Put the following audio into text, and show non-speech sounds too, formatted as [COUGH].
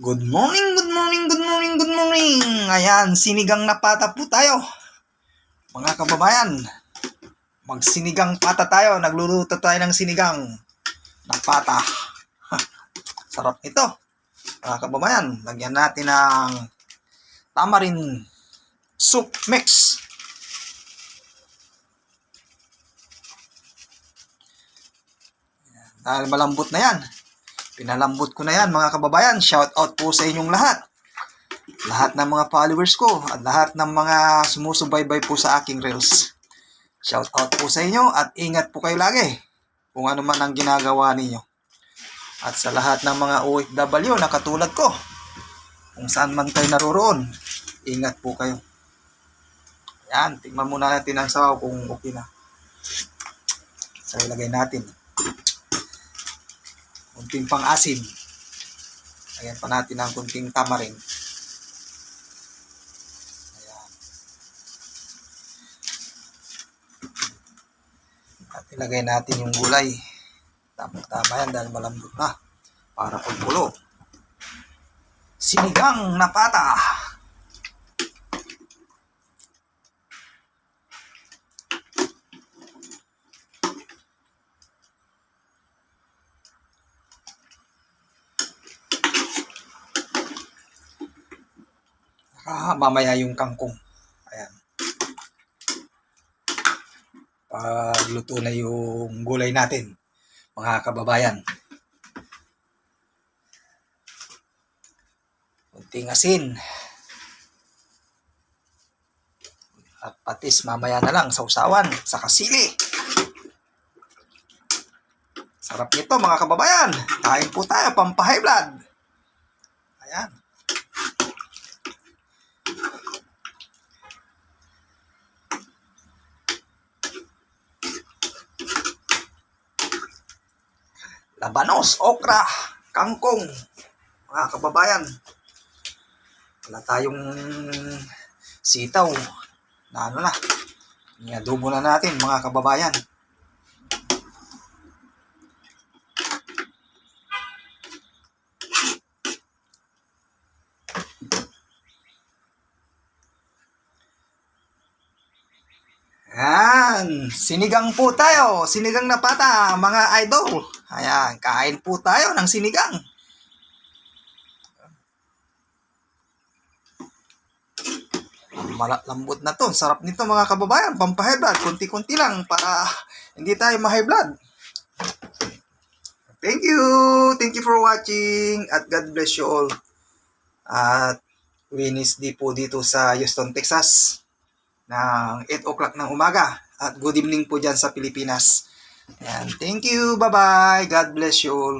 Good morning, good morning, good morning, good morning. Ayan, sinigang na pata po tayo. Mga kababayan, magsinigang pata tayo. Nagluluto tayo ng sinigang na pata. [LAUGHS] Sarap ito. Mga kababayan, lagyan natin ng tamarin soup mix. Dahil malambot na yan. Pinalambot ko na yan mga kababayan. Shout out po sa inyong lahat. Lahat ng mga followers ko at lahat ng mga sumusubaybay po sa aking reels. Shout out po sa inyo at ingat po kayo lagi kung ano man ang ginagawa ninyo. At sa lahat ng mga OFW na katulad ko, kung saan man kayo naroroon, ingat po kayo. Yan, tingnan muna natin ang sabaw kung okay na. So, ilagay natin kunting pang asim. Ayan pa natin ang kunting tamarin. Ayan. At ilagay natin yung gulay. Tama-tama yan dahil malambot na. Para pagpulo. Sinigang na pata. Ah, mamaya yung kangkong. Ayan. Pagluto na yung gulay natin, mga kababayan. Kunting asin. At patis mamaya na lang sa usawan, sa kasili. Sarap nito mga kababayan. Kain po tayo, pampahay blood. Ayan. Labanos, okra, kangkong, mga kababayan. Wala tayong sitaw na ano na. Iadobo na natin mga kababayan. Yan, sinigang po tayo. Sinigang na pata, mga idol. Ayan, kain po tayo ng sinigang. Mala- lambot na to. Sarap nito mga kababayan. Pampahay blood. Kunti-kunti lang para hindi tayo ma-high blood. Thank you. Thank you for watching. At God bless you all. At Wednesday po dito sa Houston, Texas ng 8 o'clock ng umaga. At good evening po dyan sa Pilipinas. Ayan. Thank you. Bye-bye. God bless you all.